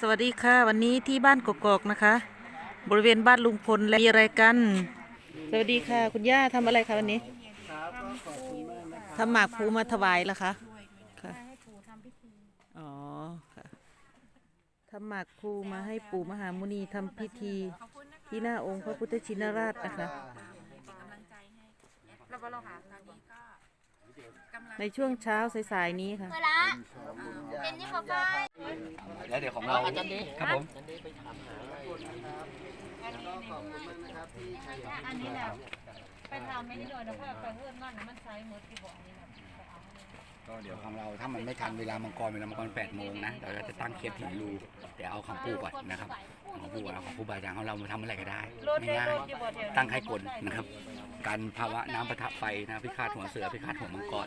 สวัสดีค่ะ วันนี้ที่บ้านกกอกนะคะ บริเวณบ้านลุงพลและมีอะไรกัน สวัสดีค่ะ คุณย่าทำอะไรคะวันนี้ทำหมากภูมาถวายแล้วคะค่ะอ๋อค่ะทำหมากภูมาให้ปู่มหามุนีทำพิธี ที่หน้าองค์พระพุทธชินราชนะคะ ในช่วงเช้าสายๆนี้ค่ะ เวลาเป็นยี่ห้อฟ้าแล้วเดี๋ยวของเราครับผมอันนี้แหละไปทำไม่ได้เลยนะเพราะไปเพื่อนนั่นมันใช้หมดที่บอกนี่นะก็เดี๋ยวของเราถ้ามันไม่ทันเวลามังกรเวลามังกรแปดโมงนะเราจะตั้งเคสหินรูเดี๋ยวเอาของปู่ก่อนนะครับเอาของปู่ก่อนเอาของปู่บาอาจารย์ของเรามาทำอะไรก็ได้ง่ายๆตั้งให้กลนะครับ การภาวะน้ำประทับไฟนะพิฆาตหัวเสือพิฆาตหัวมังกร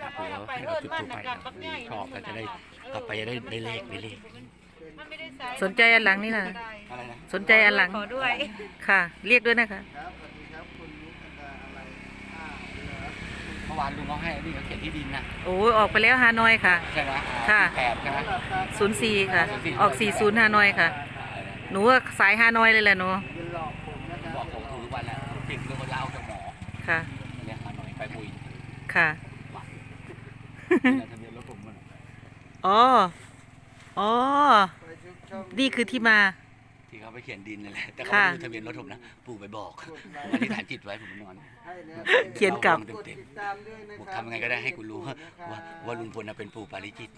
นะเผื่อให้เราจุดทูปไปนะครับดีชอบก็จะได้กลับไปจะได้ได้เลขได้เลขสนใจอันหลังนี่นะอะไรนะสนใจอันหลังขอด้วยค่ะ เรียกด้วยนะคะเมื่อวานลุงเขาให้นี่เขาเขียนที่ดินนะโอ้ยออกไปแล้วฮานอยค่ะใช่ไหมค่ะแปดใช่ไหม04ค่ะ ออก40ฮานอยค่ะ หนูว่าสายฮานอยเลยแหละหนู ค่ะเนี่ยหาหน่อยไปบุยค่ะเนี่ยทะเบียนรถผมมันอ๋ออ๋อนี่คือที่มา ที่เขาไปเขียนดินนั่นแหละแต่เขาค่ะไม่รู้ทะเบียนรถผมนะปู่ไปบอกอธิษฐานจิตไว้ผมนอนเขียนกลับเต็มเต็มๆบอกทำยังไงก็ได้ให้กูรู้ว่าว่าว่าลุงพลน่ะเป็นปู่ปาริจิต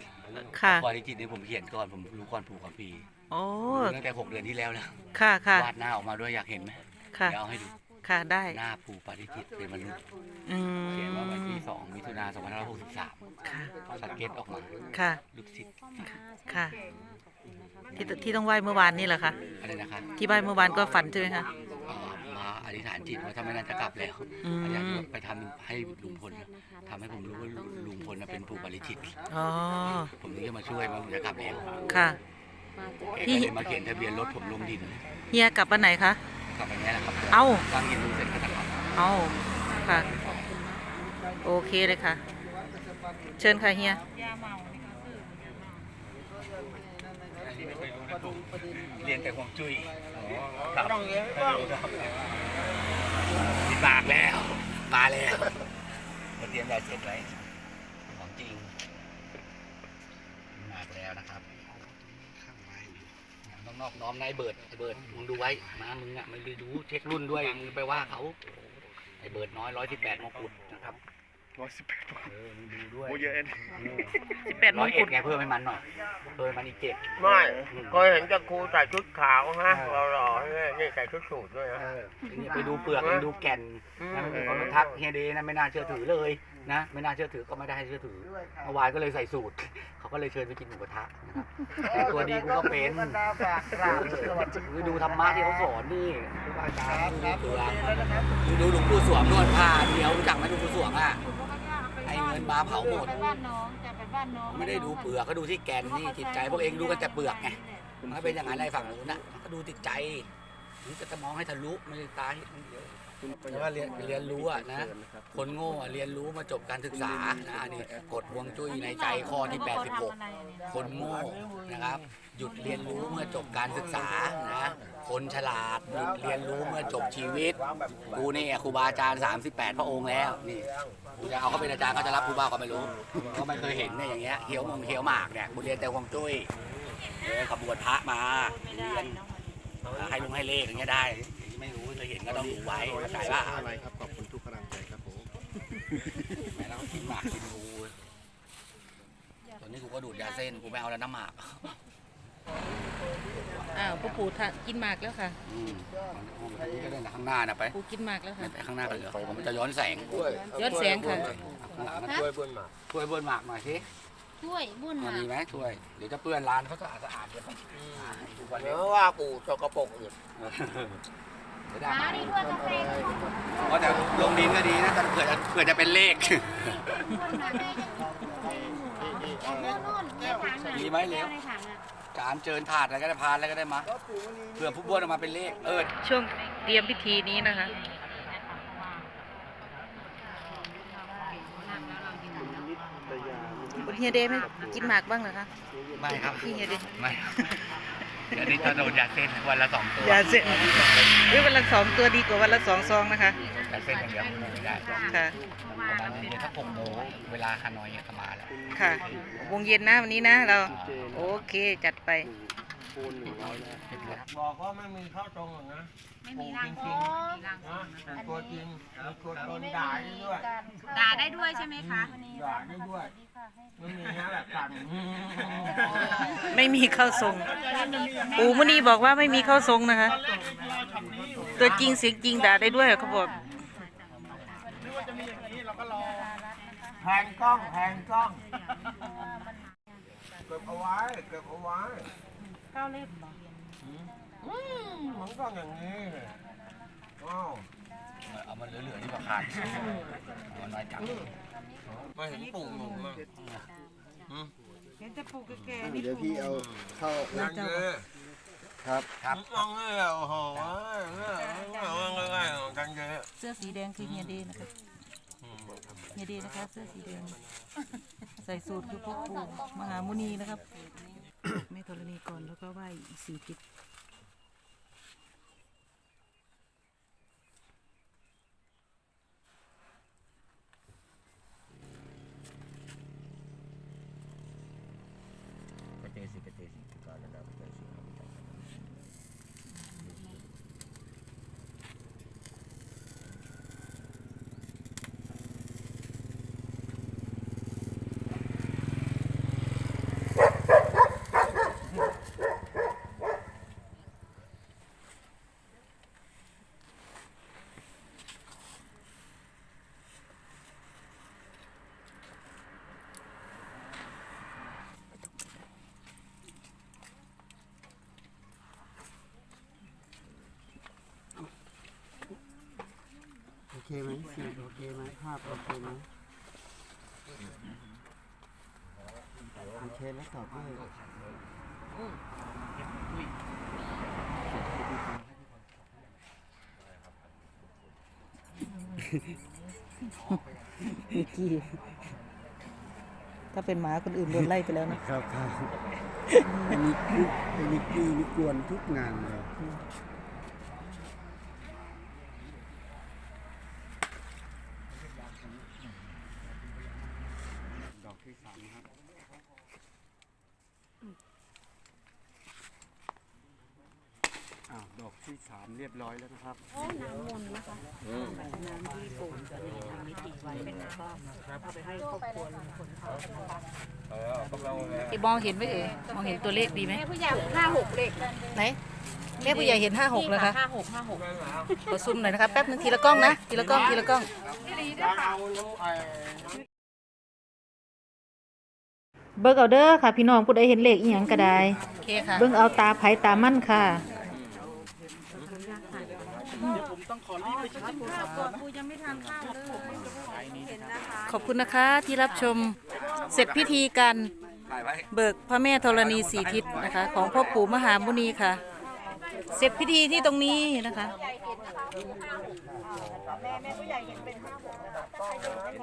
ค่ะปาริจิตเนี่ยผมเขียนก่อนผมรู้ก่อนปู่กับปีโอ้รู้ตั้งแต่หกเดือนที่แล้วแล้วค่ะค่ะวาดหน้าออกมาด้วยอยากเห็นไหมค่ะเดี๋ยวเอาให้ดู ค่ะได้ หน้าปู่ปาริจิตเป็นมนุษย์อืเขียนว่าวันที่มสองมิถุนาสองพันห้าร้อยหกสิบสามค่ะสเก็ตออกมาค่ะ ลูกศิษย์ค่ะ ที่ที่ต้องไหว้เมื่อวานนี่เหรอคะอะไรนะครับที่ไหว้เมื่อวานก็ฝันใช่ไหมคะ อ่ามาอธิษฐานจิตว่าถ้าไม่น่าจะกลับแล้วอืมอยากจะไปทำให้ลุงพลทำให้ผมรู้ว่าลุงพลน่ะเป็นผู้บริจิตรอ๋อผมถึงจะมาช่วยว่าผมจะกลับแล้วค่ะแกที่ ก็เลยมาเขียนทะเบียนรถผมลงดิน เฮียกลับวันไหนคะ กลับไปเนี้ยนะครับเอ้าตั้งหินรูเสร็จก็จะกลับเอาค่ะ โอเคเลยค่ะ เชิญค่ะเฮียเรียนแต่ฮวงจุ้ยต้องเรียนมีปากแล้ว มาแล้วมาเตรียมยาเสร็จไว้ของจริงมากแล้วนะครับต้อง นอกน้อมนายเบิร์ดไอ้เบิร์ดมึงดูไว้มามึงอะไม่ได้ดูเช็ครุ่นด้วยมึงไปว่าเขาไอ้เบิร์ดน้อยร้อยสิบแปดมงกุฎนะครับร้อยสิบแปดเออมึงดูด้วยโอ้เยอะเอ็น18มร้องยเอ็กุดฎไงเพิ่มให้มันหน่อยเพิ่มให้มันอีกเจ็ดไม่เคยเห็นแต่ครูใส่ชุดขาวฮะเราหล่อๆเนี่ยนี่ใส่ชุดสูทด้วยนะ เออนี่ไปดูเปลือกไปดูแก่นนะมันเป็นคนมาทักเฮียเดนะไม่น่าเชื่อถือเลย นะไม่น่าเชื่อถือก็ไม่ได้ให้เชื่อถือเมื่อวานก็เลยใส่สูตร เขาก็เลยเชิญไปกินหมูกระทะนะครับแต่ตัวดีกูก็เป็นคือดูธรรมะที่เขาสอนนี่ครูบาอาจารย์ดูเปลือกดูหลวงปู่สวงนวดผ้าเดียวรู้จักไหมหลวงปู่สวงอะให้เงินมาเผาหมด ไปบ้านน้องจะไปบ้านน้องไม่ได้ดูเปลือกก็ดูที่แกนนี่จิตใจพวกเองดูกันแต่เปลือกไงมันก็เป็นอย่างนั้นในฝั่งนู้นนะก็ดูจิตใจ นี่จะมองให้ทะลุไม่ใช่ตายเดียวเพราะว่าเรียนเรียนรู้อะนะ คนโง่อะเรียนรู้มาจบการศึกษานะอันนี้กฎฮวงจุ้ยในใจข้อที่ 86 คนโง่นะครับ หยุดเรียนรู้เมื่อจบการศึกษานะคนฉลาดหยุดเรียนรู้เมื่อจบชีวิตกูนี่ครูบาอาจารย์ 38 พระองค์แล้วนี่กูจะเอาเขาเป็นอาจารย์เขาจะรับครูบาก็ไม่รู้เขาไม่เคยเห็นเนี่ยอย่างเงี้ยเขียวมงเขียวหมากเนี่ยกูเรียนแต่ฮวงจุ้ยเดินขบวนพระมาเรียน ให้ลุงให้เลขอย่างเงี้ยได้ ไม่รู้เคยเห็นก็ต้องดูไว้เข้าใจว่าอะไรครับขอบคุณทุกกำลังใจครับผมแม่แล้วกินหมากกินงูตอนนี้กูก็ดูดยาเส้นกูไม่เอาแล้วน้ำหมากอ้าวพ่อปู่ทานกินหมากแล้วค่ะอืมอันนี้ก็เล่นข้างหน้านะไปปู่กินหมากแล้วค่ะไปข้างหน้ากันเหรอผมมันจะย้อนแสงย้อดแสงค่ะข้างหลังนะช่วยเพื่อนมาช่วยเบิ้ลหมากหน่อยสิ ช่วยบุญมันมามีไหมช่วย เดี๋ยวจะเปื้อนร้านเขาสะอาดสะอาดเดี๋ยวไปทุกวันเดี๋นี้ยวว่ากูสกปรกอื่นเดี๋ยวได้หามาดีด้วยกาแฟเพราะแต่ลงดินก็ดีนะแต่เผื่อจะเผื่อจะเป็นเลขคนมาให้เรื่องนู่นในถังน่ะมีไหมเหลว ในถังอะการเจิญถาดอะไรก็ได้พานอะไรก็ได้มาเผื่อผู้บ้วนออกมาเป็นเลขเออ ช่วงเตรียมพิธีนี้นะคะ คุณเฮียเดย์ไม่กินหมากบ้างเหรอคะไม่ครับพี่เฮียเดย์ไม่เดี๋ยวนี้จะโดนยาเส้นวันละสองตัวยาเส้นเฮ้ยวันละสองตัวดีกว่าวันละสองซองนะคะยาเส้นอย่างเดียวไม่ได้ค่ะประมาณนี้ถ้าหกโมงเวลาฮานอยเนี่ยก็มาแล้วค่ะวงเย็นนะวันนี้นะเราโอเคจัดไป ปูนหนึ่งร้อยนะบอกว่าไม่มีเข้าตรงหรอกนะไม่มีร่างทรงมีร่างทรงนะตัวจริงมีตัวตนด่าได้ด้วย ด่าได้ด้วยใช่ไหมคะด่าได้ด้วยไม่มีนะแบบกันไม่มีเข้าทรงปู่มุนีบอกว่าไม่มีเข้าทรงนะคะ ตัวจริงเสียงจริงด่าได้ด้วยเขาบอก แพงกล้องแพงกล้องเก็บเอาไว้เก็บเอาไว้เก้าเล่มเหรออืมมันก็อย่างนี้เลยอ้าวเอามาเหลือๆนี่ก็ขาดเอาน้อยจังไม่เห็นปุ่งหนุ่มอะเดี๋ยวพี่เอาเข้านั่นเลยครับครับต้องเลยโอ้โหเนี่ยง่ายๆกันเยอะเสื้อสีแดงคือเฮียดย์นะคะเฮียดย์นะคะเสื้อสีแดงใส่สูทคือพวกปู่มหามุนีนะครับ แม่ธรณีก่อนแล้วก็ไหว้อีกสี่ทิศ กระเตสิกระเตสิก่อนแล้วกระเตสิ โอเค ไหมเสียงโอเคไหมภาพโอเคไหมโอเคแล้วตอบด้วยนิกกี้ถ้าเป็นหมาคนอื่นโดนไล่ไปแล้วนะครับครับอันนี้คืออันนี้กี้นี่กวนทุกงานเลย ดอกที่สามนะครับอ้าวดอกที่สามเรียบร้อยแล้วนะครับไอ้มองเห็นไหมเอ่ยมองเห็นตัวเลขดีไหมแม่ผู้ใหญ่ห้าหกเลขไหนแม่ผู้ใหญ่เห็นห้าหกเลยคะห้าหกห้าหกขอซูมหน่อยนะคะแป๊บนึงทีละกล้องนะ ทีละกล้องทีละกล้องเอาน้ำไอ้ เบิกเอาเด้อค่ะ พี่น้องผู้ใดเห็นเลขอีหยังก็ได้โอเคค่ะ เบิ่งเอาตาไผตามั่นค่ะ ขอบคุณนะคะที่รับชมเสร็จพิธีการถ่ายไว้เบิกพระแม่ธรณีสีทิศนะคะ ของพ่อปู่มหามุนีค่ะ เสร็จพิธีที่ตรงนี้นะคะ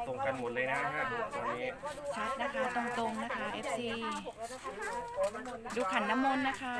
ตรงกันหมดเลยนะฮะตอนนี้ชัดนะคะตรงๆนะคะ FC ดูขันน้ำมนต์นะคะ